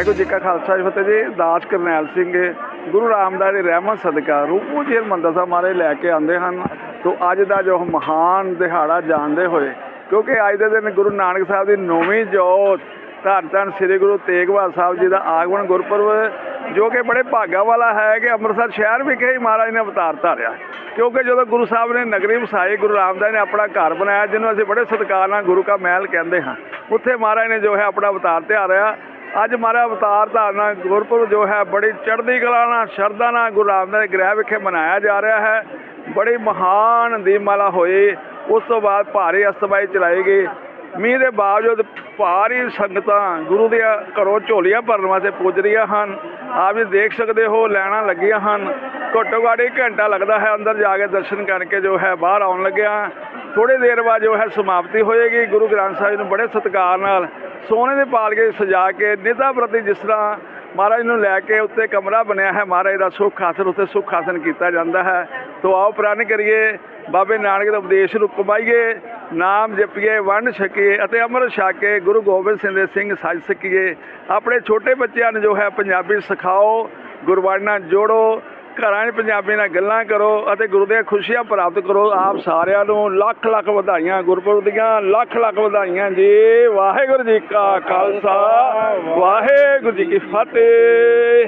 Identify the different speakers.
Speaker 1: ਵਾਹਿਗੁਰੂ ਜੀ ਕਾ ਖਾਲਸਾ ਜੀ ਫਤਿਹ ਜੀ। ਦਾਸ ਕਰਨੈਲ ਸਿੰਘ ਗੁਰੂ ਰਾਮਦਾਸ ਦੀ ਰਹਿਮਤ ਸਦਕਾ, ਰੂਪੂ ਜੀ ਹਰਿਮੰਦਰ ਸਾਹਿਬ ਮਾਰੇ ਲੈ ਕੇ ਆਉਂਦੇ ਹਨ। ਤੋਂ ਅੱਜ ਦਾ ਜੋ ਮਹਾਨ ਦਿਹਾੜਾ ਜਾਣਦੇ ਹੋਏ, ਕਿਉਂਕਿ ਅੱਜ ਦੇ ਦਿਨ ਗੁਰੂ ਨਾਨਕ ਸਾਹਿਬ ਦੀ ਨੌਵੀਂ ਜੋਤ, ਧੰਨ ਧੰਨ ਸ੍ਰੀ ਗੁਰੂ ਤੇਗ ਬਹਾਦਰ ਸਾਹਿਬ ਜੀ ਦਾ ਆਗਮਨ ਗੁਰਪੁਰਬ, ਜੋ ਕਿ ਬੜੇ ਭਾਗਾ ਵਾਲਾ ਹੈ ਕਿ ਅੰਮ੍ਰਿਤਸਰ ਸ਼ਹਿਰ ਵਿਖੇ ਹੀ ਮਹਾਰਾਜ ਨੇ ਅਵਤਾਰ ਧਾਰਿਆ। ਕਿਉਂਕਿ ਜਦੋਂ ਗੁਰੂ ਸਾਹਿਬ ਨੇ ਨਗਰੀ ਵਸਾਈ, ਗੁਰੂ ਰਾਮਦਾਸ ਨੇ ਆਪਣਾ ਘਰ ਬਣਾਇਆ, ਜਿਹਨੂੰ ਅਸੀਂ ਬੜੇ ਸਤਿਕਾਰ ਨਾਲ ਗੁਰੂ ਕਾ ਮਹਿਲ ਕਹਿੰਦੇ ਹਾਂ। ਉੱਥੇ ਮਹਾਰਾਜ ਨੇ ਜੋ ਹੈ ਆਪਣਾ ਅਵਤਾਰ ਧਾਰਿਆ ਅੱਜ ਮਹਾਰਾਜ ਅਵਤਾਰ ਧਾਰਨਾ ਗੁਰਪੁਰਬ ਜੋ ਹੈ, ਬੜੀ ਚੜ੍ਹਦੀ ਕਲਾ ਨਾਲ, ਸ਼ਰਧਾ ਨਾਲ ਗੁਰੂ ਰਾਮਦਾਸ ਗ੍ਰਹਿ ਵਿਖੇ ਮਨਾਇਆ ਜਾ ਰਿਹਾ ਹੈ। ਬੜੀ ਮਹਾਨ ਦੀਪਮਾਲਾ ਹੋਈ। ਉਸ ਤੋਂ ਬਾਅਦ ਭਾਰੀ ਅਸਤਬਾਈ ਚਲਾਈ ਗਈ। ਮੀਂਹ ਦੇ ਬਾਵਜੂਦ ਭਾਰੀ ਸੰਗਤਾਂ ਗੁਰੂ ਦੀਆਂ ਘਰੋਂ ਝੋਲੀਆਂ ਭਰਨ ਵਾਸਤੇ ਪੁੱਜ ਰਹੀਆਂ ਹਨ। ਆਪ ਜੀ ਦੇਖ ਸਕਦੇ ਹੋ ਲੈਣਾ ਲੱਗੀਆਂ ਹਨ। ਘੱਟੋ ਘੱਟ ਇੱਕ ਘੰਟਾ ਲੱਗਦਾ ਹੈ ਅੰਦਰ ਜਾ ਕੇ ਦਰਸ਼ਨ ਕਰਕੇ ਜੋ ਹੈ, ਬਾਹਰ ਆਉਣ ਲੱਗਿਆ। ਥੋੜੀ ਦੇਰ ਬਾਅਦ ਜੋ ਹੈ ਸਮਾਪਤੀ ਹੋਏਗੀ। ਗੁਰੂ ਗ੍ਰੰਥ ਸਾਹਿਬ ਨੂੰ ਬੜੇ ਸਤਿਕਾਰ ਨਾਲ ਸੋਨੇ ਦੇ ਪਾਲ ਕੇ ਸਜਾ ਕੇ, ਨਿਧਾ ਪ੍ਰਤੀ ਜਿਸ ਤਰ੍ਹਾਂ ਮਹਾਰਾਜ ਨੂੰ ਲੈ ਕੇ ਉੱਤੇ ਕਮਰਾ ਬਣਿਆ ਹੈ, ਮਹਾਰਾਜ ਦਾ ਸੁੱਖ ਆਸਨ ਉੱਤੇ ਸੁੱਖ ਆਸਨ ਕੀਤਾ ਜਾਂਦਾ ਹੈ। ਤੋ ਆਓ ਪ੍ਰਣ ਕਰੀਏ, ਬਾਬੇ ਨਾਨਕ ਦੇ ਉਪਦੇਸ਼ ਨੂੰ ਕਮਾਈਏ, ਨਾਮ ਜਪੀਏ, ਵੰਡ ਛਕੀਏ ਅਤੇ ਅੰਮ੍ਰਿਤ ਛਕ ਕੇ ਗੁਰੂ ਗੋਬਿੰਦ ਸਿੰਘ ਦੇ ਸਿੰਘ ਸੱਜ ਸਕੀਏ। ਆਪਣੇ ਛੋਟੇ ਬੱਚਿਆਂ ਨੂੰ ਜੋ ਹੈ ਪੰਜਾਬੀ ਸਿਖਾਓ ਗੁਰਬਾਣੀ ਨਾਲ ਜੋੜੋ ਘਰਾਂ 'ਚ ਪੰਜਾਬੀ ਨਾਲ ਗੱਲਾਂ ਕਰੋ ਅਤੇ ਗੁਰੂ ਦੀਆਂ ਖੁਸ਼ੀਆਂ ਪ੍ਰਾਪਤ ਕਰੋ। ਆਪ ਸਾਰਿਆਂ ਨੂੰ ਲੱਖ ਲੱਖ ਵਧਾਈਆਂ, ਗੁਰਪੁਰਬ ਦੀਆਂ ਲੱਖ ਲੱਖ ਵਧਾਈਆਂ ਜੀ। ਵਾਹਿਗੁਰੂ ਜੀ ਕਾ ਖਾਲਸਾ, ਵਾਹਿਗੁਰੂ ਜੀ ਕੀ ਫਤਿਹ।